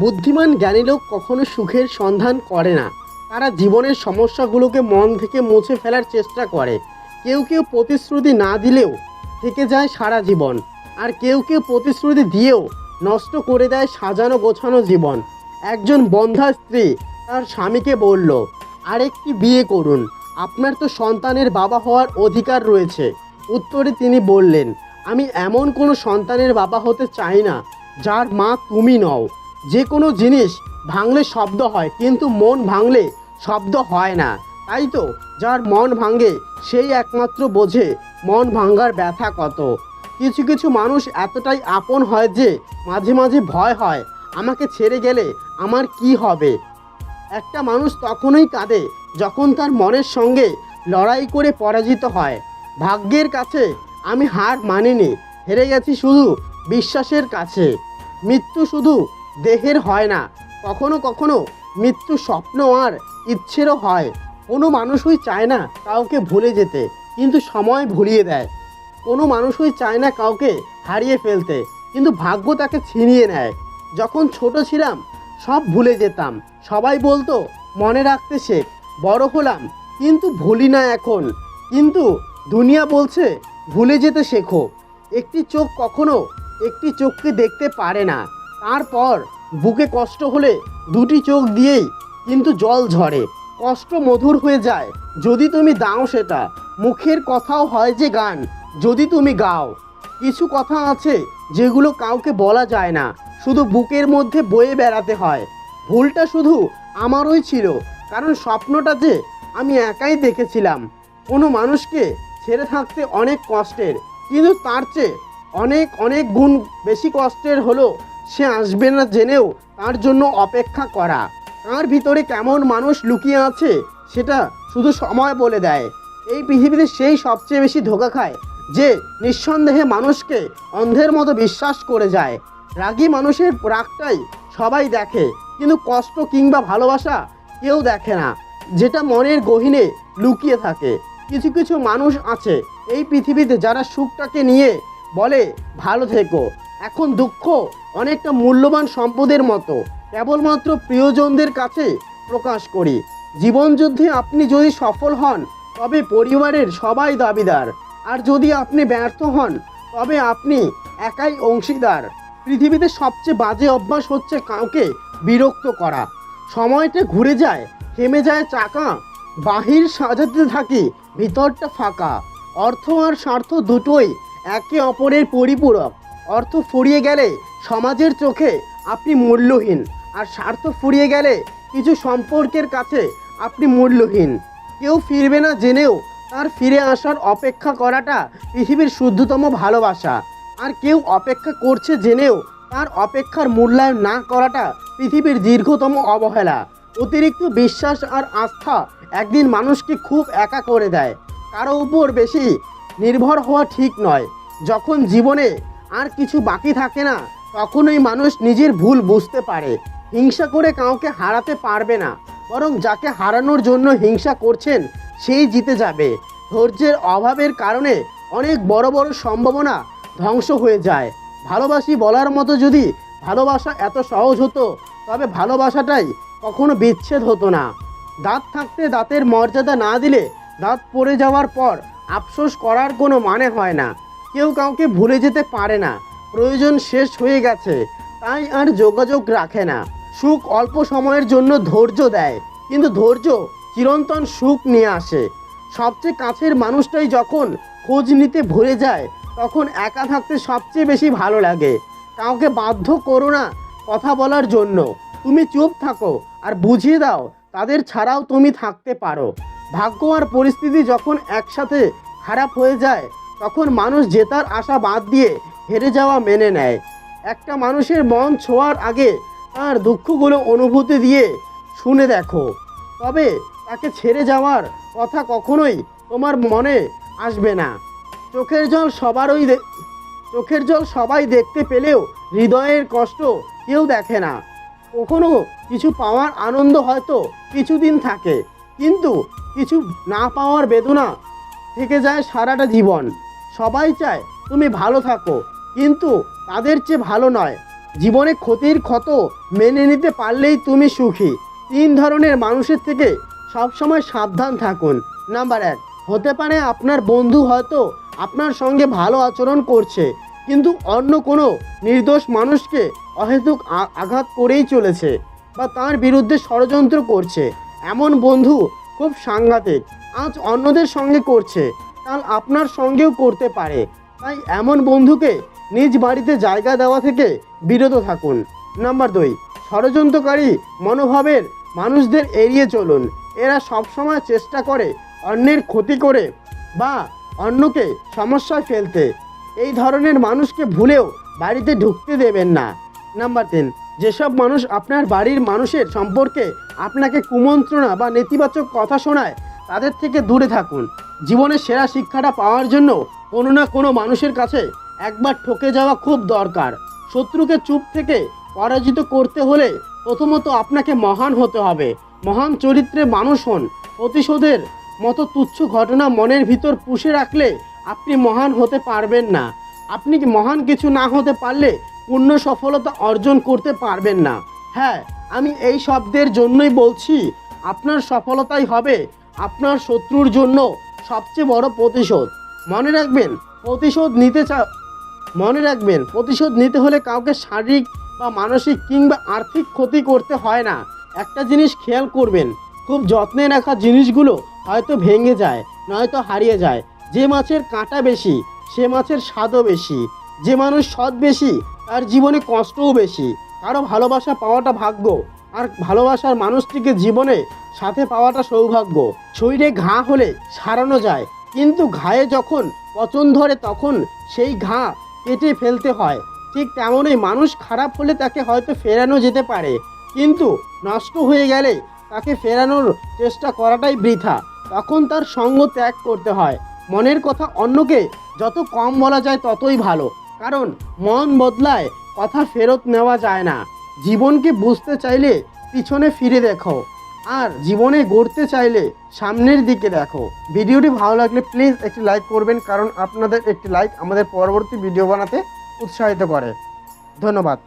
বুদ্ধিমান জ্ঞানী লোক কখনো সুখের সন্ধান করে না। তারা জীবনের সমস্যাগুলোকে মন থেকে মুছে ফেলার চেষ্টা করে। কেউ কেউ প্রতিশ্রুতি না দিলেও থেকে যায় সারা জীবন। আর কেউ কেউ প্রতিশ্রুতি দিয়েও নষ্ট করে দেয় সাজানো গোছানো জীবন। একজন বন্ধা স্ত্রী তার স্বামীকে বলল, আরেকটি বিয়ে করুন। আপনার তো সন্তানের বাবা হওয়ার অধিকার রয়েছে। উত্তরে তিনি বললেন, আমি এমন কোনো সন্তানের বাবা হতে চাই না, যার মা তুমি নও। যে কোনো জিনিস ভাঙলে শব্দ হয়, কিন্তু মন ভাঙলে শব্দ হয় না। তাই তো? যার মন ভাঙে, সেই একমাত্র বোঝে মন ভাঙার ব্যথা কত। কিছু কিছু মানুষ এতটাই আপন হয় যে মাঝে মাঝে ভয় হয়, আমাকে ছেড়ে গেলে আমার কি হবে? একটা মানুষ তখনই কাঁদে যখন তার মনের সঙ্গে লড়াই করে পরাজিত হয়। ভাগ্যের কাছে আমি হার মানিনি, হেরে গেছি শুধু বিশ্বাসের কাছে। মৃত্যু শুধু দেহের হয় না। কখনো কখনো মৃত্যু স্বপ্ন আর ইচ্ছেরও হয়। কোনো মানুষই চায় না কাউকে ভুলে যেতে, কিন্তু সময় ভুলিয়ে দেয়। কোনো মানুষই চায় না কাউকে হারিয়ে ফেলতে, কিন্তু ভাগ্য তাকে ছিনিয়ে নেয়। যখন ছোট ছিলাম, সব ভুলে যেতাম। সবাই বলতো, মনে রাখতে শেখ, বড় হলাম, কিন্তু ভুলি না এখন। কিন্তু দুনিয়া বলছে, ভুলে যেতে শেখো। একটি চোখ কখনো একটি চোখকে দেখতে পারে না। তারপর বুকে কষ্ট হলে দুটি চোখ দিয়েই কিন্তু জল ঝরে। কষ্ট মধুর হয়ে যায়। যদি তুমি দাও সেটা, মুখের কথাও হয় যে গান, যদি তুমি গাও। কিছু কথা আছে যেগুলো কাউকে বলা যায় না, শুধু বুকের মধ্যে বয়ে বেড়াতে হয়। ভুলটা শুধু আমারই ছিল, কারণ স্বপ্নটা যে আমি একাই দেখেছিলাম। কোনো মানুষকে ছেড়ে থাকতে অনেক কষ্টের, কিন্তু তার চেয়ে অনেক অনেক গুণ বেশি কষ্টের হলো সে আসবে না জেনেও তার জন্য অপেক্ষা করা। তার ভিতরে কেমন মানুষ লুকিয়ে আছে সেটা শুধু সময় বলে দেয়। এই পৃথিবীতে সেই সবচেয়ে বেশি ধোকা খায় যে নিঃসন্দেহে মানুষকে অন্ধের মতো বিশ্বাস করে যায়। রাগী মানুষের রাগটাই সবাই দেখে, কিন্তু কষ্ট কিংবা ভালোবাসা কেউ দেখে না। যেটা মনের গহিনে লুকিয়ে থাকে। কিছু কিছু মানুষ আছে এই পৃথিবীতে যারা সুখটাকে নিয়ে বলে, ভালো থেকো। এখন দুঃখ অনেকটা মূল্যবান সম্পদের মতো। কেবলমাত্র প্রিয়জনদের কাছে প্রকাশ করি। জীবনযুদ্ধে আপনি যদি সফল হন, তবে পরিবারের সবাই দাবিদার। আর যদি আপনি ব্যর্থ হন, তবে আপনি একাই অংশীদার। পৃথিবীতে সবচেয়ে বাজে অভ্যাস হচ্ছে কাউকে বিরক্ত করা। সময়টা ঘুরে যায়, থেমে যায় চাকা, বাহির সাজাতে থাকি, ভিতরটা ফাঁকা। অর্থ আর স্বার্থ দুটোই একে অপরের পরিপূরক। অর্থ ফুরিয়ে গেলে সমাজের চোখে আপনি মূল্যহীন। আর স্বার্থ ফুরিয়ে গেলে কিছু সম্পর্কের কাছে আপনি মূল্যহীন। কেউ ফিরবে না জেনেও তার ফিরে আসার অপেক্ষা করাটা পৃথিবীর শুদ্ধতম ভালোবাসা। আর কেউ অপেক্ষা করছে জেনেও তার অপেক্ষার মূল্যায়ন না করাটা পৃথিবীর দীর্ঘতম অবহেলা। অতিরিক্ত বিশ্বাস আর আস্থা একদিন মানুষকে খুব একা করে দেয়। কারও উপর বেশি নির্ভর হওয়া ঠিক নয়। যখন জীবনে আর কিছু বাকি থাকে না, তখনই মানুষ নিজের ভুল বুঝতে পারে। হিংসা করে কাউকে হারাতে পারবে না, বরং যাকে হারানোর জন্য হিংসা করছেন, সেই জিতে যাবে। ধৈর্যের অভাবের কারণে অনেক বড় বড় সম্ভাবনা ধ্বংস হয়ে যায়। ভালোবাসি বলার মতো যদি ভালোবাসা এত সহজ হতো, তবে ভালোবাসাটাই কখনো বিচ্ছেদ হতো না। দাঁত থাকতে দাঁতের মর্যাদা না দিলে দাঁত পড়ে যাওয়ার পর আফসোস করার কোনো মানে হয় না। কেউ কাউকে ভুলে যেতে পারে না। প্রয়োজন শেষ হয়ে গেছে, তাই আর যোগাযোগ রাখে না। সুখ অল্প সময়ের জন্য ধৈর্য দেয়, কিন্তু ধৈর্য চিরন্তন সুখ নিয়ে আসে। সবচেয়ে কাছের মানুষটাই যখন খোঁজ নিতে ভুলে যায়, তখন একা থাকতে সবচেয়ে বেশি ভালো লাগে। কাউকে বাধ্য করো না কথা বলার জন্য। তুমি চুপ থাকো আর বুঝিয়ে দাও, তাদের ছাড়াও তুমি থাকতে পারো। ভাগ্য আর পরিস্থিতি যখন একসাথে খারাপ হয়ে যায় তখন মানুষ জেতার আশা বাদ দিয়ে হেরে যাওয়া মেনে নেয়। একটা মানুষের মন ছোঁয়ার আগে তার দুঃখগুলো অনুভূতি দিয়ে শুনে দেখো। তবে তাকে ছেড়ে যাওয়ার কথা কখনোই তোমার মনে আসবে না। চোখের জল সবারই চোখের জল সবাই দেখতে পেলেও হৃদয়ের কষ্ট কেউ দেখে না। কখনো কিছু পাওয়ার আনন্দ হয়তো কিছুদিন থাকে, কিন্তু কিছু না পাওয়ার বেদনা থেকে যায় সারাটা জীবন। সবাই চায় তুমি ভালো থাকো, কিন্তু তাদের চেয়ে ভালো নয়। জীবনে ক্ষতির ক্ষত মেনে নিতে পারলেই তুমি সুখী। তিন ধরনের মানুষের থেকে সবসময় সাবধান থাকুন। নাম্বার এক, হতে পারে আপনার বন্ধু হয়তো আপনার সঙ্গে ভালো আচরণ করছে, কিন্তু অন্য কোনো নির্দোষ মানুষকে অহেতুক আঘাত করেই চলেছে বা তার বিরুদ্ধে ষড়যন্ত্র করছে। এমন বন্ধু খুব সাংঘাতিক, আজ অন্যদের সঙ্গে করছে। কাল আপনার সঙ্গেও করতে পারে। তাই এমন বন্ধুকে নিজ বাড়িতে জায়গা দেওয়া থেকে বিরত থাকুন। নাম্বার দুই, ষড়যন্ত্রকারী মনোভাবের মানুষদের এড়িয়ে চলুন। এরা সবসময় চেষ্টা করে অন্যের ক্ষতি করে বা অন্যকে সমস্যায় ফেলতে। এই ধরনের মানুষকে ভুলেও বাড়িতে ঢুকতে দেবেন না। নাম্বার তিন, যেসব মানুষ আপনার বাড়ির মানুষের সম্পর্কে আপনাকে কুমন্ত্রণা বা নেতিবাচক কথা শোনায়, তাদের থেকে দূরে থাকুন। জীবনের সেরা শিক্ষাটা পাওয়ার জন্য কোনো না কোনো মানুষের কাছে একবার ঠকে যাওয়া খুব দরকার। শত্রুকে চুপ থেকে পরাজিত করতে হলে প্রথমত আপনাকে মহান হতে হবে। মহান চরিত্রে মানুষ হন। প্রতিশোধের মতো তুচ্ছ ঘটনা মনের ভিতর পুষে রাখলে আপনি মহান হতে পারবেন না। আপনি কি মহান কিছু না হতে পারলে পূর্ণ সফলতা অর্জন করতে পারবেন না। হ্যাঁ আমি এই শব্দের জন্যই বলছি, আপনার সফলতাই হবে। আপনার শত্রুর জন্য সবচেয়ে বড় প্রতিশোধ। মনে রাখবেন, প্রতিশোধ নিতে চা, মনে রাখবেন, প্রতিশোধ নিতে হলে কাউকে শারীরিক বা মানসিক কিংবা আর্থিক ক্ষতি করতে হয় না। একটা জিনিস খেয়াল করবেন, খুব যত্নে রাখা জিনিসগুলো হয়তো ভেঙে যায়, নয়তো হারিয়ে যায়। যে মাছের কাঁটা বেশি, সে মাছের স্বাদও বেশি। যে মানুষ সৎ বেশি, তার জীবনে কষ্টও বেশি। কারও ভালোবাসা পাওয়াটা ভাগ্য। আর ভালোবাসার মানুষটিকে জীবনে সাথে পাওয়াটা সৌভাগ্য। শরীরে ঘা হলে সারানো যায়, কিন্তু ঘায়ে যখন, পচন ধরে তখন সেই ঘা কেটে ফেলতে হয়। ঠিক তেমনই মানুষ খারাপ হলে তাকে হয়তো ফেরানো যেতে পারে, কিন্তু নষ্ট হয়ে গেলে তাকে ফেরানোর চেষ্টা করাটাই বৃথা। তখন তার সঙ্গ ত্যাগ করতে হয়। মনের কথা অন্যকে যত কম বলা যায় ততই ভালো, কারণ মন বদলায়, কথা ফেরত নেওয়া যায় না। জীবনকে বুঝতে চাইলে পিছনে ফিরে দেখো। আর জীবনে গড়তে চাইলে সামনের দিকে দেখো। ভিডিওটি ভালো লাগলে প্লিজ একটি লাইক করবেন, কারণ আপনাদের একটি লাইক আমাদের পরবর্তী ভিডিও বানাতে উৎসাহিত করে। ধন্যবাদ।